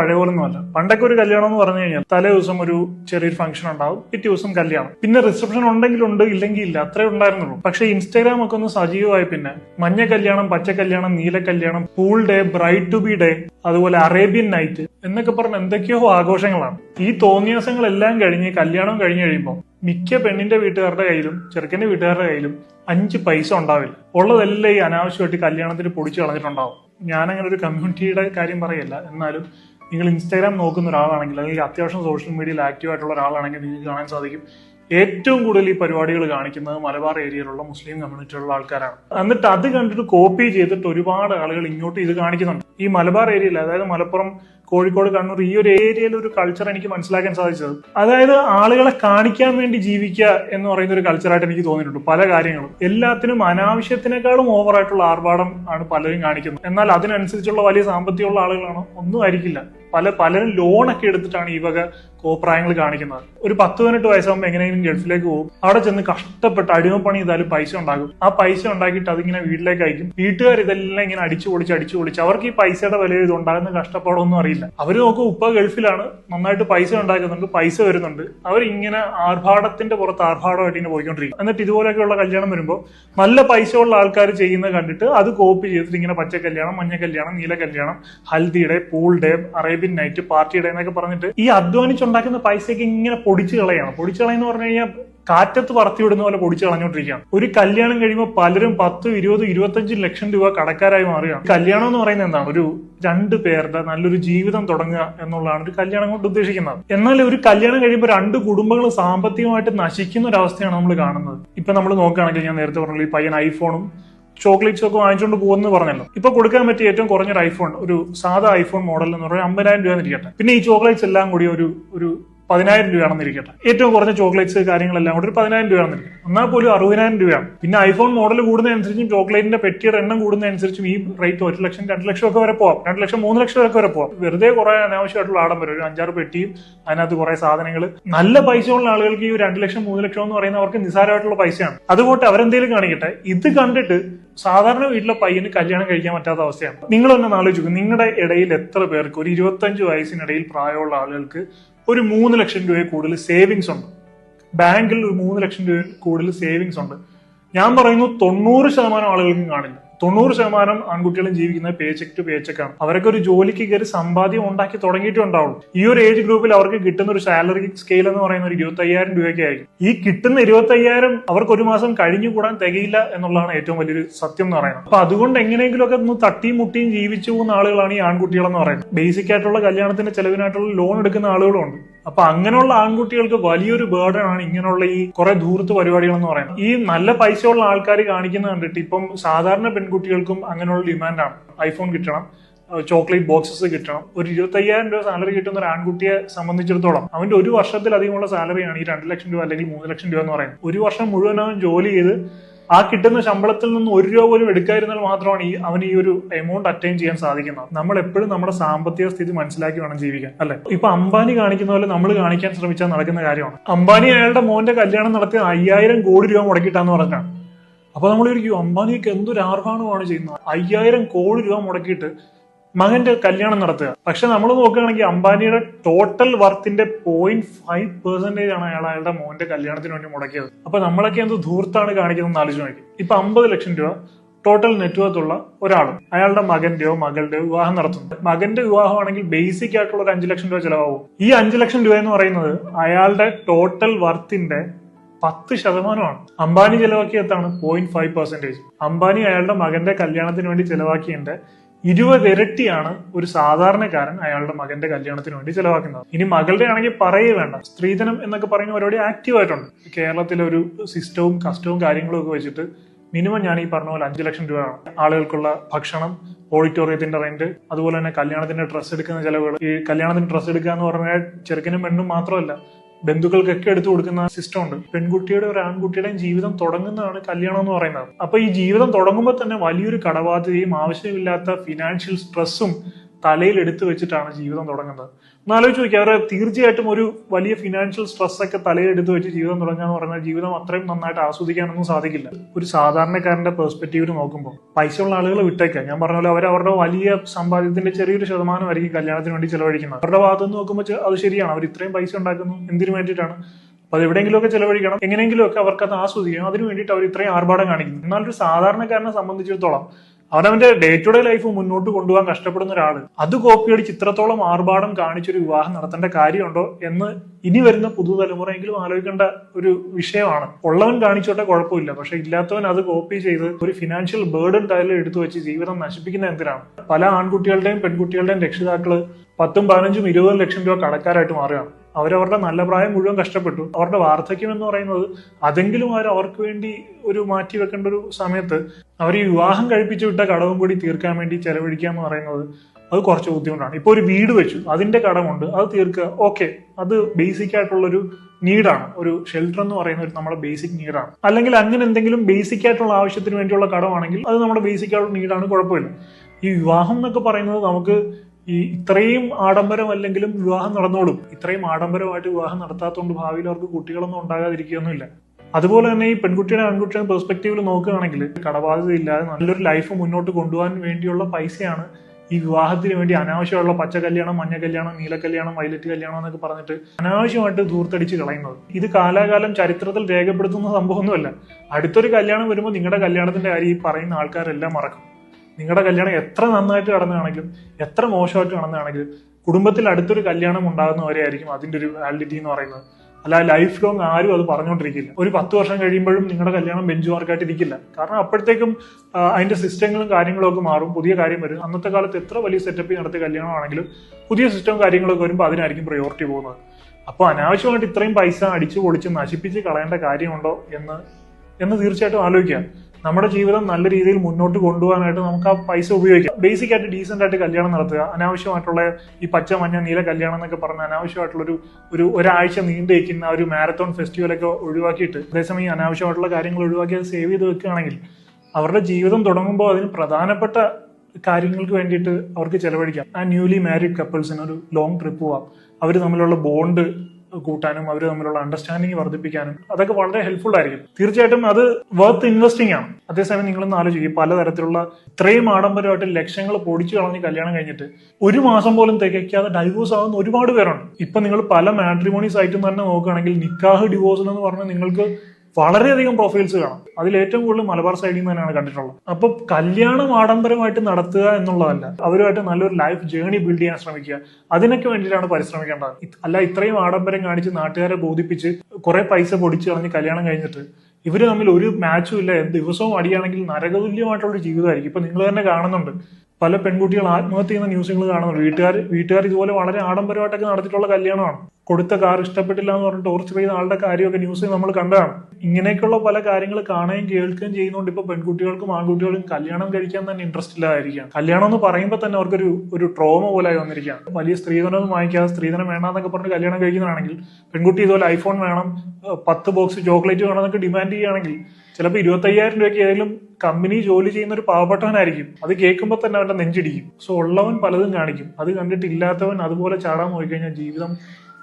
പഴയ പോലൊന്നുമല്ല പണ്ടൊക്കെ ഒരു കല്യാണം എന്ന് പറഞ്ഞു കഴിഞ്ഞാൽ തലേ ദിവസം ഒരു ചെറിയൊരു ഫംഗ്ഷൻ ഉണ്ടാവും പിറ്റേ ദിവസം കല്യാണം. പിന്നെ റിസപ്ഷൻ ഉണ്ടെങ്കിൽ ഉണ്ട് ഇല്ലെങ്കിൽ ഇല്ല അത്രേ ഉണ്ടായിരുന്നുള്ളൂ. പക്ഷെ ഇൻസ്റ്റാഗ്രാം ഒക്കെ ഒന്ന് സജീവമായി പിന്നെ. മഞ്ഞ കല്യാണം പച്ച കല്യാണം നീല കല്യാണം pool day bright to be day അതുപോലെ അറേബ്യൻ നൈറ്റ് എന്നൊക്കെ പറഞ്ഞ എന്തൊക്കെയോ ആഘോഷങ്ങളാണ്. ഈ തോന്നിയാസങ്ങളെല്ലാം കഴിഞ്ഞ് കല്യാണം കഴിഞ്ഞു കഴിയുമ്പോൾ മിക്ക പെണ്ണിന്റെ വീട്ടുകാരുടെ കയ്യിലും ചെറുക്കന്റെ വീട്ടുകാരുടെ കയ്യിലും അഞ്ച് പൈസ ഉണ്ടാവില്ല. ഉള്ളതെല്ലാം ഈ അനാവശ്യമായിട്ട് കല്യാണത്തിന് പൊടിച്ചു കളഞ്ഞിട്ടുണ്ടാവും. ഞാനങ്ങനെ ഒരു കമ്മ്യൂണിറ്റിയുടെ കാര്യം പറയല്ല. എന്നാലും നിങ്ങൾ ഇൻസ്റ്റാഗ്രാം നോക്കുന്ന ഒരാളാണെങ്കിൽ അല്ലെങ്കിൽ അത്യാവശ്യം സോഷ്യൽ മീഡിയയിൽ ആക്റ്റീവ് ആയിട്ടുള്ള ഒരാളാണെങ്കിൽ നിങ്ങൾക്ക് കാണാൻ സാധിക്കും. ഏറ്റവും കൂടുതൽ ഈ പരിപാടികൾ കാണിക്കുന്നത് മലബാർ ഏരിയയിലുള്ള മുസ്ലിം കമ്മ്യൂണിറ്റിയിലുള്ള ആൾക്കാരാണ്. എന്നിട്ട് അത് കണ്ടിട്ട് കോപ്പി ചെയ്തിട്ട് ഒരുപാട് ആളുകൾ ഇങ്ങോട്ട് ഇത് കാണിക്കുന്നുണ്ട്. ഈ മലബാർ ഏരിയയിൽ അതായത് മലപ്പുറം കോഴിക്കോട് കണ്ണൂർ ഈ ഒരു ഏരിയയിൽ ഒരു കൾച്ചർ എനിക്ക് മനസ്സിലാക്കാൻ സാധിച്ചത്. അതായത് ആളുകളെ കാണിക്കാൻ വേണ്ടി ജീവിക്കുക എന്ന് പറയുന്ന ഒരു കൾച്ചറായിട്ട് എനിക്ക് തോന്നിയിട്ടുണ്ട് പല കാര്യങ്ങളും. എല്ലാത്തിനും അനാവശ്യത്തിനേക്കാളും ഓവറായിട്ടുള്ള ആർഭാടം ആണ് പലരും കാണിക്കുന്നത്. എന്നാൽ അതിനനുസരിച്ചുള്ള വലിയ സാമ്പത്തികമുള്ള ആളുകളാണോ ഒന്നും ആയിരിക്കില്ല. പല പലരും ലോണൊക്കെ എടുത്തിട്ടാണ് ഈ വക കോപ്രായങ്ങൾ കാണിക്കുന്നത്. ഒരു പത്ത് പതിനെട്ട് വയസ്സാകുമ്പോൾ എങ്ങനെയെങ്കിലും ഗൾഫിലേക്ക് പോകും. അവിടെ ചെന്ന് കഷ്ടപ്പെട്ട് അടിമപ്പണി ചെയ്താലും പൈസ ഉണ്ടാകും. ആ പൈസ ഉണ്ടാക്കിയിട്ട് അതിങ്ങനെ വീട്ടിലേക്ക് അയക്കും. വീട്ടുകാർ ഇതെല്ലാം ഇങ്ങനെ അടിച്ചു പൊളിച്ച് അടിച്ചു പൊളിച്ച്. അവർക്ക് ഈ പൈസയുടെ വില ഇത് ഉണ്ടാകുന്ന കഷ്ടപ്പാടൊന്നും അറിയില്ല. അവർ നോക്കും ഉപ്പ ഗൾഫിലാണ് നന്നായിട്ട് പൈസ ഉണ്ടാക്കുന്നുണ്ട് പൈസ വരുന്നുണ്ട്. അവർ ഇങ്ങനെ ആർഭാടത്തിന്റെ പുറത്ത് ആർഭാടമായിട്ട് ഇങ്ങനെ പോയിക്കൊണ്ടിരിക്കും. എന്നിട്ട് ഇതുപോലെയൊക്കെയുള്ള കല്യാണം വരുമ്പോൾ നല്ല പൈസ ഉള്ള ആൾക്കാർ ചെയ്യുന്നത് കണ്ടിട്ട് അത് കോപ്പി ചെയ്തിട്ട് ഇങ്ങനെ പച്ച കല്യാണം മഞ്ഞ കല്യാണം നീല കല്യാണം ഹൽദിയുടെ pool day Arabian night party day എന്നൊക്കെ പറഞ്ഞിട്ട് ഈ അധ്വാനിച്ചുണ്ടാക്കുന്ന പൈസയ്ക്ക് ഇങ്ങനെ പൊടിച്ചു കളയാണ്. പൊടിച്ചു കളയെന്ന് പറഞ്ഞു കഴിഞ്ഞാൽ കാറ്റത്ത് പറത്തി വിടുന്ന പോലെ പൊടിച്ചു കളഞ്ഞുകൊണ്ടിരിക്കുകയാണ് ഒരു കല്യാണം കഴിയുമ്പോൾ പലരും പത്ത് ഇരുപത് ഇരുപത്തഞ്ച് ലക്ഷം രൂപ കടക്കാരായി മാറുകയാണ്. കല്യാണം എന്ന് പറയുന്നത് എന്താണ്? ഒരു രണ്ട് പേരുടെ നല്ലൊരു ജീവിതം തുടങ്ങുക എന്നുള്ളതാണ് ഒരു കല്യാണം കൊണ്ട് ഉദ്ദേശിക്കുന്നത്. എന്നാൽ ഒരു കല്യാണം കഴിയുമ്പോൾ രണ്ട് കുടുംബങ്ങൾ സാമ്പത്തികമായിട്ട് നശിക്കുന്ന ഒരു അവസ്ഥയാണ് നമ്മൾ കാണുന്നത്. ഇപ്പൊ നമ്മൾ നോക്കുകയാണെങ്കിൽ ഞാൻ നേരത്തെ പറഞ്ഞു ഈ പയ്യൻ ഐഫോണും ചോക്ലേറ്റ്സ് ഒക്കെ വാങ്ങിച്ചുകൊണ്ട് പോകുന്നു പറഞ്ഞല്ലോ. ഇപ്പൊ കൊടുക്കാൻ പറ്റിയ ഏറ്റവും കുറഞ്ഞൊരു ഐഫോൺ ഒരു സാധാ ഐഫോൺ മോഡൽ എന്ന് പറഞ്ഞാൽ അമ്പതിനായിരം രൂപ എന്നിരിക്കട്ടെ പിന്നെ ഈ ചോക്ലേറ്റ്സ് എല്ലാം കൂടി ഒരു ഒരു പതിനായിരം രൂപയാണെന്നിരിക്കട്ടെ ഏറ്റവും കുറഞ്ഞ ചോക്ലേറ്റ്സ് കാര്യങ്ങളെല്ലാം കൂടി ഒരു പതിനായിരം രൂപയാണെന്നിരിക്കും എന്നാൽ പോലും അറുപതിനായിരം രൂപയാണ്. പിന്നെ ഐഫോൺ മോഡൽ കൂടുന്നതനുസരിച്ചും ചോക്ലേറ്റിന്റെ പെട്ടിയുടെ എണ്ണം കൂടുന്നതനുസരിച്ചും ഈ റേറ്റ് ഒരു ലക്ഷം രണ്ട് ലക്ഷം ഒക്കെ വരെ പോകാം രണ്ട് ലക്ഷം മൂന്ന് ലക്ഷം ഒക്കെ വരെ പോകാം വെറുതെ കുറെ അനാവശ്യമായിട്ടുള്ള ആഡംബരം ഒരു അഞ്ചാറ് പെട്ടിയും അതിനകത്ത് കുറെ സാധനങ്ങൾ നല്ല പൈസ ഉള്ള ആളുകൾക്ക് ഈ രണ്ട് ലക്ഷം മൂന്ന് ലക്ഷം എന്ന് പറയുന്ന അവർക്ക് നിസാരമായിട്ടുള്ള പൈസയാണ്. അതുകൊണ്ട് അവരെന്തെങ്കിലും കാണിക്കട്ടെ. ഇത് കണ്ടിട്ട് സാധാരണ വീട്ടിലെ പയ്യന് കല്യാണം കഴിക്കാൻ പറ്റാത്ത അവസ്ഥയാണ്. നിങ്ങൾ തന്നെ ആലോചിക്കും. നിങ്ങളുടെ ഇടയിൽ എത്ര പേർക്ക് ഒരു ഇരുപത്തഞ്ച് വയസ്സിനിടയിൽ പ്രായമുള്ള ആളുകൾക്ക് ഒരു മൂന്ന് ലക്ഷം രൂപയിൽ കൂടുതൽ സേവിങ്സ് ഉണ്ട്. ബാങ്കിൽ ഒരു മൂന്ന് ലക്ഷം രൂപ കൂടുതൽ സേവിങ്സ് ഉണ്ട്. ഞാൻ പറയുന്നു തൊണ്ണൂറ് ശതമാനം ആളുകൾക്കും കാണില്ല. തൊണ്ണൂറ് ശതമാനം ആൺകുട്ടികളും ജീവിക്കുന്നത് pay check to pay check ആണ്. അവരൊക്കെ ഒരു ജോലിക്ക് കയറി സമ്പാദ്യം ഉണ്ടാക്കി തുടങ്ങിയിട്ടേ ഉണ്ടാവുള്ളൂ. ഈ ഒരു ഏജ് ഗ്രൂപ്പിൽ അവർക്ക് കിട്ടുന്ന ഒരു സാലറി സ്കെയിൽ എന്ന് പറയുന്ന ഒരു ഇരുപത്തി അയ്യായിരം രൂപയൊക്കെ ആയിരിക്കും. ഈ കിട്ടുന്ന ഇരുപത്തി അയ്യായിരം അവർക്ക് ഒരു മാസം കഴിഞ്ഞു കൂടാൻ തികയില്ല എന്നുള്ളതാണ് ഏറ്റവും വലിയൊരു സത്യം എന്ന് പറയുന്നത്. അപ്പൊ അതുകൊണ്ട് എങ്ങനെയെങ്കിലുമൊക്കെ ഒന്ന് തട്ടിയും മുട്ടിയും ജീവിച്ചു പോകുന്ന ആളുകളാണ് ഈ ആൺകുട്ടികൾ എന്ന് പറയുന്നത്. ബേസിക് ആയിട്ടുള്ള കല്യാണത്തിന്റെ ചെലവിനായിട്ടുള്ള ലോൺ എടുക്കുന്ന ആളുകളും ഉണ്ട് അപ്പൊ അങ്ങനെയുള്ള ആൺകുട്ടികൾക്ക് വലിയൊരു ബേർഡൻ ആണ് ഇങ്ങനെയുള്ള ഈ കുറെ ദൂരത്ത് പരിപാടികൾ എന്ന് പറയുന്നത്. ഈ നല്ല പൈസയുള്ള ആൾക്കാർ കാണിക്കുന്നത് കണ്ടിട്ട് ഇപ്പം സാധാരണ പെൺകുട്ടികൾക്കും അങ്ങനെയുള്ള ഡിമാൻഡാണ്. ഐഫോൺ കിട്ടണം ചോക്ലേറ്റ് ബോക്സസ് കിട്ടണം. ഒരു ഇരുപത്തയ്യായിരം രൂപ സാലറി കിട്ടുന്ന ഒരു ആൺകുട്ടിയെ സംബന്ധിച്ചിടത്തോളം അവന്റെ ഒരു വർഷത്തിലധികമുള്ള സാലറിയാണ് ഈ രണ്ട് ലക്ഷം രൂപ അല്ലെങ്കിൽ മൂന്ന് ലക്ഷം രൂപ എന്ന് പറയുന്നത്. ഒരു വർഷം മുഴുവൻ അവൻ ജോലി ചെയ്ത് ആ കിട്ടുന്ന ശമ്പളത്തിൽ നിന്ന് ഒരു രൂപ പോലും എടുക്കാതിരുന്നാൽ മാത്രമാണ് ഈ അവന് ഈ ഒരു എമൗണ്ട് അറ്റൈൻ ചെയ്യാൻ സാധിക്കുന്നത്. നമ്മൾ എപ്പോഴും നമ്മുടെ സാമ്പത്തിക സ്ഥിതി മനസ്സിലാക്കി വേണം ജീവിക്കാൻ അല്ലെ? ഇപ്പൊ അംബാനി കാണിക്കുന്ന പോലെ നമ്മൾ കാണിക്കാൻ ശ്രമിച്ചാൽ നടക്കുന്ന കാര്യമാണ്. അംബാനി അയാളുടെ മോന്റെ കല്യാണം നടത്തി അയ്യായിരം കോടി രൂപ മുടക്കിയിട്ടാന്ന് പറഞ്ഞാണ് അപ്പൊ നമ്മൾ ഇരിക്കും അംബാനിക്ക് എന്തൊരു ആർഭാണമാണ് ചെയ്യുന്നത്? അയ്യായിരം കോടി രൂപ മുടക്കിയിട്ട് മകന്റെ കല്യാണം നടത്തുക. പക്ഷെ നമ്മൾ നോക്കുകയാണെങ്കിൽ അംബാനിയുടെ ടോട്ടൽ വർത്തിന്റെ പോയിന്റ് ഫൈവ് പെർസെന്റേജ് ആണ് അയാൾ അയാളുടെ മോന്റെ കല്യാണത്തിന് വേണ്ടി മുടക്കിയത്. അപ്പൊ നമ്മളൊക്കെ എന്ത് ധൂർത്താണ് കാണിക്കുന്നത് ആലോചിച്ച് നോക്കി. ഇപ്പൊ അമ്പത് ലക്ഷം രൂപ ടോട്ടൽ നെറ്റ്വർത്ത് ഉള്ള ഒരാൾ അയാളുടെ മകന്റെയോ മകളുടെയോ വിവാഹം നടത്തുന്നു. മകന്റെ വിവാഹമാണെങ്കിൽ ബേസിക് ആയിട്ടുള്ള ഒരു അഞ്ചു ലക്ഷം രൂപ ചിലവാകും. ഈ അഞ്ചു ലക്ഷം രൂപ എന്ന് പറയുന്നത് അയാളുടെ ടോട്ടൽ വർത്തിന്റെ പത്ത് ശതമാനമാണ്. അംബാനി ചെലവാക്കിയതാണ് പോയിന്റ് ഫൈവ് പെർസെന്റേജ് അംബാനി അയാളുടെ മകന്റെ കല്യാണത്തിന് വേണ്ടി ചെലവാക്കിയതിന്റെ ഇരുപത് ഇരട്ടിയാണ് ഒരു സാധാരണക്കാരൻ അയാളുടെ മകന്റെ കല്യാണത്തിന് വേണ്ടി ചെലവാക്കുന്നത്. ഇനി മകളുടെ ആണെങ്കിൽ പറയേ വേണ്ട. സ്ത്രീധനം എന്നൊക്കെ പറയുന്ന പരിപാടി ആക്റ്റീവ് ആയിട്ടുണ്ട്. കേരളത്തിലെ ഒരു സിസ്റ്റവും കസ്റ്റവും കാര്യങ്ങളും ഒക്കെ വെച്ചിട്ട് മിനിമം ഞാൻ ഈ പറഞ്ഞ പോലെ അഞ്ചു ലക്ഷം രൂപയാണ്. ആളുകൾക്കുള്ള ഭക്ഷണം ഓഡിറ്റോറിയത്തിന്റെ റെന്റ് അതുപോലെ തന്നെ കല്യാണത്തിന്റെ ഡ്രസ്സ് എടുക്കുന്ന ചിലവുകൾ. ഈ കല്യാണത്തിന് ഡ്രസ്സ് എടുക്കുക എന്ന് പറഞ്ഞാൽ ചെറുക്കനും പെണ്ണും മാത്രമല്ല ബന്ധുക്കൾക്കൊക്കെ എടുത്തു കൊടുക്കുന്ന സിസ്റ്റം ഉണ്ട് പെൺകുട്ടിയുടെ ഒരു ആൺകുട്ടിയുടെയും ജീവിതം തുടങ്ങുന്നതാണ് കല്യാണം എന്ന് പറയുന്നത്. അപ്പൊ ഈ ജീവിതം തുടങ്ങുമ്പോൾ തന്നെ വലിയൊരു കടബാധ്യതയും ആവശ്യമില്ലാത്ത ഫിനാൻഷ്യൽ സ്ട്രെസ്സും തലയിൽ എടുത്തു വെച്ചിട്ടാണ് ജീവിതം തുടങ്ങുന്നത്. എന്നാലോചിച്ച് നോക്കി അവരെ തീർച്ചയായിട്ടും ഒരു വലിയ ഫിനാൻഷ്യൽ സ്ട്രെസ് ഒക്കെ തലയിൽ എടുത്തു വെച്ച് ജീവിതം തുടങ്ങുക എന്ന് പറഞ്ഞാൽ ജീവിതം അത്രയും നന്നായിട്ട് ആസ്വദിക്കാനൊന്നും സാധിക്കില്ല. ഒരു സാധാരണക്കാരന്റെ പെർസ്പെക്റ്റീവിൽ നോക്കുമ്പോൾ പൈസ ഉള്ള ആളുകൾ വിട്ടേക്കാം. ഞാൻ പറഞ്ഞ പോലെ അവർ അവരുടെ വലിയ സമ്പാദ്യത്തിന്റെ ചെറിയൊരു ശതമാനമായിരിക്കും കല്യാണത്തിന് വേണ്ടി ചെലവഴിക്കുന്നത്. അവരുടെ ഭാഗത്ത് നിന്ന് നോക്കുമ്പോൾ അത് ശരിയാണ്. അവർ ഇത്രയും പൈസ ഉണ്ടാക്കുന്നു എന്തിനു വേണ്ടിയിട്ടാണ്? അപ്പൊ എവിടെയെങ്കിലുമൊക്കെ ചെലവഴിക്കണം. എങ്ങനെയെങ്കിലുമൊക്കെ അവർക്ക് അത് ആസ്വദിക്കണം. അതിനു വേണ്ടിയിട്ട് അവർ ഇത്രയും ആർഭാടം കാണിക്കുന്നു. എന്നാൽ ഒരു സാധാരണക്കാരനെ സംബന്ധിച്ചിടത്തോളം അവനവന്റെ ഡേ ടു ഡേ ലൈഫ് മുന്നോട്ട് കൊണ്ടുപോകാൻ കഷ്ടപ്പെടുന്ന ഒരാൾ അത് കോപ്പി അടിച്ച് ഇത്രത്തോളം ആർഭാടം കാണിച്ചൊരു വിവാഹം നടത്തേണ്ട കാര്യമുണ്ടോ എന്ന് ഇനി വരുന്ന പുതുതലമുറയെങ്കിലും ആലോചിക്കേണ്ട ഒരു വിഷയമാണ്. ഉള്ളവൻ കാണിച്ചോട്ടെ കുഴപ്പമില്ല. പക്ഷെ ഇല്ലാത്തവൻ അത് കോപ്പി ചെയ്ത് ഒരു ഫിനാൻഷ്യൽ ബേർഡൻ തലയിൽ എടുത്തു വെച്ച് ജീവിതം നശിപ്പിക്കുന്ന എന്തിനാണ്? പല ആൺകുട്ടികളുടെയും പെൺകുട്ടികളുടെയും രക്ഷിതാക്കൾ പത്തും പതിനഞ്ചും ഇരുപതും ലക്ഷം രൂപ കടക്കാരായിട്ട് മാറുകയാണ്. അവരവരുടെ നല്ല പ്രായം മുഴുവൻ കഷ്ടപ്പെട്ടു. അവരുടെ വാർദ്ധക്യം എന്ന് പറയുന്നത് അതെങ്കിലും അവർ അവർക്ക് വേണ്ടി ഒരു മാറ്റി വെക്കേണ്ട ഒരു സമയത്ത് അവർ ഈ വിവാഹം കഴിപ്പിച്ചു വിട്ട കടവും കൂടി തീർക്കാൻ വേണ്ടി ചെലവഴിക്കുക എന്ന് പറയുന്നത് അത് കുറച്ച് ബുദ്ധിമുട്ടാണ്. ഇപ്പൊ ഒരു വീട് വെച്ചു. അതിന്റെ കടമുണ്ട്. അത് തീർക്കുക. ഓക്കെ. അത് ബേസിക് ആയിട്ടുള്ളൊരു നീഡാണ് ഒരു ഷെൽട്ടർ എന്ന് പറയുന്ന ഒരു നമ്മുടെ ബേസിക് നീഡാണ് അല്ലെങ്കിൽ അങ്ങനെ എന്തെങ്കിലും ബേസിക് ആയിട്ടുള്ള ആവശ്യത്തിന് വേണ്ടിയുള്ള കടമാണെങ്കിൽ അത് നമ്മുടെ ബേസിക് ആയിട്ടുള്ള നീഡാണ് കുഴപ്പമില്ല. ഈ വിവാഹം എന്നൊക്കെ പറയുന്നത് നമുക്ക് ഈ ഇത്രയും ആഡംബരം അല്ലെങ്കിലും വിവാഹം നടന്നോളും. ഇത്രയും ആഡംബരമായിട്ട് വിവാഹം നടത്താത്തതുകൊണ്ട് ഭാവിയിൽ അവർക്ക് കുട്ടികളൊന്നും ഉണ്ടാകാതിരിക്കുകയൊന്നുമില്ല. അതുപോലെ തന്നെ ഈ പെൺകുട്ടിയുടെ ആൺകുട്ടിയുടെ പെർസ്പെക്റ്റീവിൽ നോക്കുകയാണെങ്കിൽ കടബാധ്യത ഇല്ലാതെ നല്ലൊരു ലൈഫ് മുന്നോട്ട് കൊണ്ടുപോകാൻ വേണ്ടിയുള്ള പൈസയാണ് ഈ വിവാഹത്തിന് വേണ്ടി അനാവശ്യമുള്ള പച്ച കല്യാണം മഞ്ഞ കല്യാണം നീല കല്യാണം വൈലറ്റ് കല്യാണം എന്നൊക്കെ പറഞ്ഞിട്ട് അനാവശ്യമായിട്ട് ദൂർത്തടിച്ച് കളയുന്നത്. ഇത് കാലാകാലം ചരിത്രത്തിൽ രേഖപ്പെടുത്തുന്ന സംഭവമൊന്നുമല്ല. അടുത്തൊരു കല്യാണം വരുമ്പോൾ നിങ്ങളുടെ കല്യാണത്തിന്റെ കാര്യം ഈ പറയുന്ന ആൾക്കാരെല്ലാം മറക്കും. നിങ്ങളുടെ കല്യാണം എത്ര നന്നായിട്ട് നടന്നതാണെങ്കിലും എത്ര മോശമായിട്ട് നടന്നതാണെങ്കിലും കുടുംബത്തിൽ അടുത്തൊരു കല്യാണം ഉണ്ടാകുന്നവരെ ആയിരിക്കും അതിന്റെ ഒരു വാലിഡിറ്റി എന്ന് പറയുന്നത്. അല്ല ലൈഫ് ലോങ് ആരും അത് പറഞ്ഞുകൊണ്ടിരിക്കില്ല. ഒരു പത്ത് വർഷം കഴിയുമ്പോഴും നിങ്ങളുടെ കല്യാണം ബെഞ്ച് മാർക്കായിട്ട് ഇരിക്കില്ല. കാരണം അപ്പോഴത്തേക്കും അതിന്റെ സിസ്റ്റങ്ങളും കാര്യങ്ങളും ഒക്കെ മാറും പുതിയ കാര്യം വരും. അന്നത്തെ കാലത്ത് എത്ര വലിയ സെറ്റപ്പ് നടത്തിയ കല്യാണമാണെങ്കിലും പുതിയ സിസ്റ്റവും കാര്യങ്ങളൊക്കെ വരുമ്പോൾ അതിനായിരിക്കും പ്രയോറിറ്റി പോകുന്നത്. അപ്പോൾ അനാവശ്യമായിട്ട് ഇത്രയും പൈസ അടിച്ചു പൊളിച്ച് നശിപ്പിച്ച് കളയേണ്ട കാര്യമുണ്ടോ എന്ന് എന്ന് തീർച്ചയായിട്ടും ആലോചിക്കുക നമ്മുടെ ജീവിതം നല്ല രീതിയിൽ മുന്നോട്ട് കൊണ്ടുപോകാനായിട്ട് നമുക്ക് ആ പൈസ ഉപയോഗിക്കാം. ബേസിക് ആയിട്ട് ഡീസെന്റ് ആയിട്ട് കല്യാണം നടത്തുക. അനാവശ്യമായിട്ടുള്ള ഈ പച്ച മഞ്ഞ നീല കല്യാണം എന്നൊക്കെ പറഞ്ഞ അനാവശ്യമായിട്ടുള്ള ഒരു ഒരു ഒരാഴ്ച നീണ്ടിരിക്കുന്ന ഒരു മാരത്തോൺ ഫെസ്റ്റിവലൊക്കെ ഒഴിവാക്കിയിട്ട് അതേസമയം ഈ അനാവശ്യമായിട്ടുള്ള കാര്യങ്ങൾ ഒഴിവാക്കി അത് സേവ് ചെയ്ത് വെക്കുകയാണെങ്കിൽ അവരുടെ ജീവിതം തുടങ്ങുമ്പോൾ അതിന് പ്രധാനപ്പെട്ട കാര്യങ്ങൾക്ക് വേണ്ടിയിട്ട് അവർക്ക് ചെലവഴിക്കാം. ആ ന്യൂലി മാരീഡ് കപ്പിൾസിന് ഒരു ലോങ് ട്രിപ്പ് പോവാം. അവർ തമ്മിലുള്ള ബോണ്ട് കൂട്ടാനും അവർ തമ്മിലുള്ള അണ്ടർസ്റ്റാൻഡിങ് വർദ്ധിപ്പിക്കാനും അതൊക്കെ വളരെ ഹെൽപ്ഫുൾ ആയിരിക്കും. തീർച്ചയായിട്ടും അത് വർത്ത് ഇൻവെസ്റ്റിംഗ് ആണ്. അതേസമയം നിങ്ങളൊന്ന് ആലോചിക്കും പലതരത്തിലുള്ള ഇത്രയും ആഡംബരമായിട്ട് ലക്ഷങ്ങൾ പൊടിച്ചു കളഞ്ഞ് കല്യാണം കഴിഞ്ഞിട്ട് ഒരു മാസം പോലും തികയ്ക്കാതെ ഡൈവോഴ്സ് ആവുന്ന ഒരുപാട് പേരുണ്ട്. ഇപ്പൊ നിങ്ങൾ പല മാട്രിമോണി സൈറ്റും തന്നെ നോക്കുകയാണെങ്കിൽ നിക്കാഹ് ഡിവോഴ്സ് എന്ന് പറഞ്ഞാൽ നിങ്ങൾക്ക് വളരെയധികം പ്രൊഫൈൽസ് കാണാം. അതിൽ ഏറ്റവും കൂടുതൽ മലബാർ സൈഡിൽ നിന്ന് തന്നെയാണ് കണ്ടിട്ടുള്ളത്. അപ്പൊ കല്യാണം ആഡംബരമായിട്ട് നടത്തുക എന്നുള്ളതല്ല അവരുമായിട്ട് നല്ലൊരു ലൈഫ് ജേണി ബിൽഡ് ചെയ്യാൻ ശ്രമിക്കുക. അതിനൊക്കെ വേണ്ടിയിട്ടാണ് പരിശ്രമിക്കേണ്ടത്. അല്ല ഇത്രയും ആഡംബരം കാണിച്ച് നാട്ടുകാരെ ബോധിപ്പിച്ച് കുറെ പൈസ പൊടിച്ച് കളഞ്ഞ് കല്യാണം കഴിഞ്ഞിട്ട് ഇവർ തമ്മിൽ ഒരു മാച്ചും ഇല്ല. ദിവസവും അടിയാണെങ്കിൽ നരകതുല്യമായിട്ടുള്ള ജീവിതമായിരിക്കും. ഇപ്പൊ നിങ്ങൾ തന്നെ കാണുന്നുണ്ട്. പല പെൺകുട്ടികൾ ആത്മഹത്യ ചെയ്യുന്ന ന്യൂസുകൾ കാണുന്നുണ്ട്. വീട്ടുകാർ വീട്ടുകാർ ഇതുപോലെ വളരെ ആഡംബരമായിട്ടൊക്കെ നടത്തിയിട്ടുള്ള കല്യാണമാണ്. കൊടുത്ത കാർ ഇഷ്ടപ്പെട്ടില്ല എന്ന് പറഞ്ഞിട്ട് ടോർച്ചർ ചെയ്ത ആളുടെ കാര്യമൊക്കെ ന്യൂസ് നമ്മൾ കണ്ടതാണ്. ഇങ്ങനെയൊക്കെയുള്ള പല കാര്യങ്ങൾ കാണുകയും കേൾക്കുകയും ചെയ്യുന്നതുകൊണ്ട് ഇപ്പൊ പെൺകുട്ടികൾക്കും ആൺകുട്ടികൾക്കും കല്യാണം കഴിക്കാൻ തന്നെ ഇൻട്രസ്റ്റ് ഇല്ലാതായിരിക്കാം കല്യാണം എന്ന് പറയുമ്പോൾ തന്നെ അവർക്കൊരു ഒരു ട്രോമ പോലെ വന്നിരിക്കുകയാണ്. വലിയ സ്ത്രീധനം വാങ്ങിക്കാതെ സ്ത്രീധനം വേണമെന്നൊക്കെ പറഞ്ഞ് കല്യാണം കഴിക്കുന്നതാണെങ്കിൽ പെൺകുട്ടി ഇതുപോലെ ഐഫോൺ വേണം പത്ത് ബോക്സ് ചോക്ലേറ്റ് വേണം എന്നൊക്കെ ഡിമാൻഡ് ചെയ്യുകയാണെങ്കിൽ ചിലപ്പോൾ ഇരുപത്തയ്യായിരം രൂപയ്ക്ക് ഏതെങ്കിലും കമ്പനി ജോലി ചെയ്യുന്ന ഒരു പാവപ്പെട്ടവനായിരിക്കും. അത് കേൾക്കുമ്പോൾ തന്നെ അവന്റെ നെഞ്ചിടിക്കും. സോ ഉള്ളവൻ പലതും കാണിക്കും. അത് കണ്ടിട്ടില്ലാത്തവൻ അതുപോലെ ചാടാൻ പോയി കഴിഞ്ഞാൽ ജീവിതം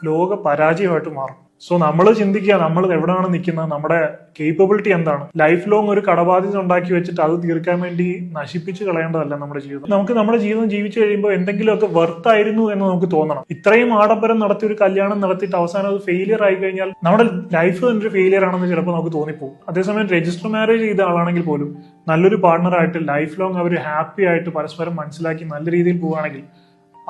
ലോക പരാജയമായിട്ട് മാറും. സോ നമ്മൾ ചിന്തിക്കുക നമ്മൾ എവിടെയാണ് നിൽക്കുന്നത് നമ്മുടെ കേപ്പബിലിറ്റി എന്താണ്? ലൈഫ് ലോങ് ഒരു കടബാധ്യത ഉണ്ടാക്കി വെച്ചിട്ട് അത് തീർക്കാൻ വേണ്ടി നശിപ്പിച്ച് കളയേണ്ടതല്ല നമ്മുടെ ജീവിതം. നമുക്ക് നമ്മുടെ ജീവിതം ജീവിച്ചു കഴിയുമ്പോൾ എന്തെങ്കിലുമൊക്കെ വർത്ത് ആയിരുന്നു എന്ന് നമുക്ക് തോന്നണം. ഇത്രയും ആഡംബരം നടത്തി ഒരു കല്യാണം നടത്തിയിട്ട് അവസാനം അത് ഫെയിലിയർ ആയി കഴിഞ്ഞാൽ നമ്മുടെ ലൈഫ് തന്നെ ഒരു ഫെയിലിയർ ആണെന്ന് ചിലപ്പോൾ നമുക്ക് തോന്നിപ്പോകും. അതേസമയം രജിസ്റ്റർ മാരേജ് ചെയ്ത ആളാണെങ്കിൽ പോലും നല്ലൊരു പാർട്ണറായിട്ട് ലൈഫ് ലോങ് അവർ ഹാപ്പി ആയിട്ട് പരസ്പരം മനസ്സിലാക്കി നല്ല രീതിയിൽ പോവുകയാണെങ്കിൽ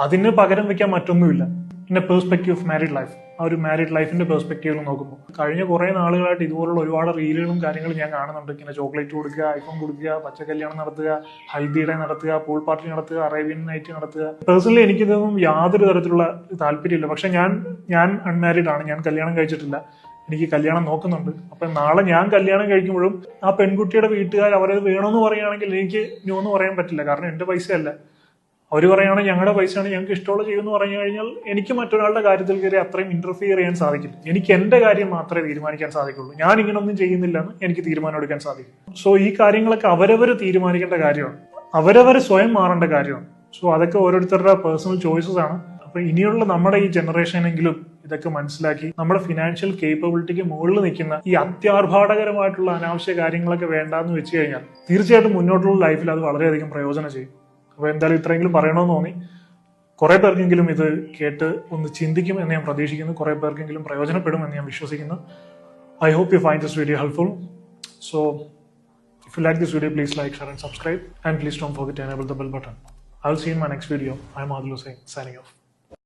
അതിന് പകരം വെക്കാൻ മറ്റൊന്നുമില്ല. പിന്നെ പെർസ്പെക്റ്റീവ് ഓഫ് മാരീഡ് ലൈഫ് ആ ഒരു മാരീഡ് ലൈഫിന്റെ പെർസ്പെക്റ്റീവിൽ നോക്കുമ്പോൾ കഴിഞ്ഞ കുറെ നാളുകളായിട്ട് ഇതുപോലുള്ള ഒരുപാട് റീലുകളും കാര്യങ്ങളും ഞാൻ കാണുന്നുണ്ട്. ഇങ്ങനെ ചോക്ലേറ്റ് കൊടുക്കുക ഐഫോൺ കൊടുക്കുക പച്ച കല്യാണം നടത്തുക ഹൽദിയുടെ നടത്തുക പൂൾ പാർട്ടി നടത്തുക അറേബ്യൻ നൈറ്റ് നടത്തുക. പേഴ്സണലി എനിക്കിതൊന്നും യാതൊരു തരത്തിലുള്ള താല്പര്യമില്ല. പക്ഷെ ഞാൻ ഞാൻ അൺമാരിഡ് ആണ്. ഞാൻ കല്യാണം കഴിച്ചിട്ടില്ല. എനിക്ക് കല്യാണം നോക്കുന്നുണ്ട്. അപ്പൊ നാളെ ഞാൻ കല്യാണം കഴിക്കുമ്പോഴും ആ പെൺകുട്ടിയുടെ വീട്ടുകാർ അവരത് വേണമെന്ന് പറയുകയാണെങ്കിൽ എനിക്ക് നോ എന്ന് പറയാൻ പറ്റില്ല. കാരണം എന്റെ പൈസയല്ല. അവർ പറയുകയാണെങ്കിൽ ഞങ്ങളുടെ പൈസയാണ് ഞങ്ങൾക്ക് ഇഷ്ടമുള്ള ചെയ്യുമെന്ന് പറഞ്ഞു കഴിഞ്ഞാൽ എനിക്ക് മറ്റൊരാളുടെ കാര്യത്തിൽ കയറി അത്രയും ഇന്റർഫിയർ ചെയ്യാൻ സാധിക്കില്ല. എനിക്ക് എന്റെ കാര്യം മാത്രമേ തീരുമാനിക്കാൻ സാധിക്കുള്ളൂ. ഞാൻ ഇങ്ങനൊന്നും ചെയ്യുന്നില്ല എന്ന് എനിക്ക് തീരുമാനം എടുക്കാൻ സാധിക്കും സോ ഈ കാര്യങ്ങളൊക്കെ അവരവർ തീരുമാനിക്കേണ്ട കാര്യമാണ്. അവരവർ സ്വയം മാറേണ്ട കാര്യമാണ്. സോ അതൊക്കെ ഓരോരുത്തരുടെ പേഴ്സണൽ ചോയ്സസ് ആണ്. അപ്പൊ ഇനിയുള്ള നമ്മുടെ ഈ ജനറേഷനെങ്കിലും ഇതൊക്കെ മനസ്സിലാക്കി നമ്മുടെ ഫിനാൻഷ്യൽ കേപ്പബിലിറ്റിക്ക് മുകളിൽ നിൽക്കുന്ന ഈ അത്യാർഭാടകരമായിട്ടുള്ള അനാവശ്യ കാര്യങ്ങളൊക്കെ വേണ്ടാന്ന് വെച്ച് കഴിഞ്ഞാൽ തീർച്ചയായിട്ടും മുന്നോട്ടുള്ള ലൈഫിൽ അത് വളരെയധികം പ്രയോജനം ചെയ്യും. അപ്പോൾ എന്തായാലും ഇത്രയെങ്കിലും പറയണമെന്ന് തോന്നി. കുറെ പേർക്കെങ്കിലും ഇത് കേട്ട് ഒന്ന് ചിന്തിക്കും എന്ന് ഞാൻ പ്രതീക്ഷിക്കുന്നു. കുറെ പേർക്കെങ്കിലും പ്രയോജനപ്പെടും എന്ന് ഞാൻ വിശ്വസിക്കുന്നു. I hope you find this video helpful so if you like this video please like share and subscribe and please don't for the bell button I will see in my next video I am Adhya signing off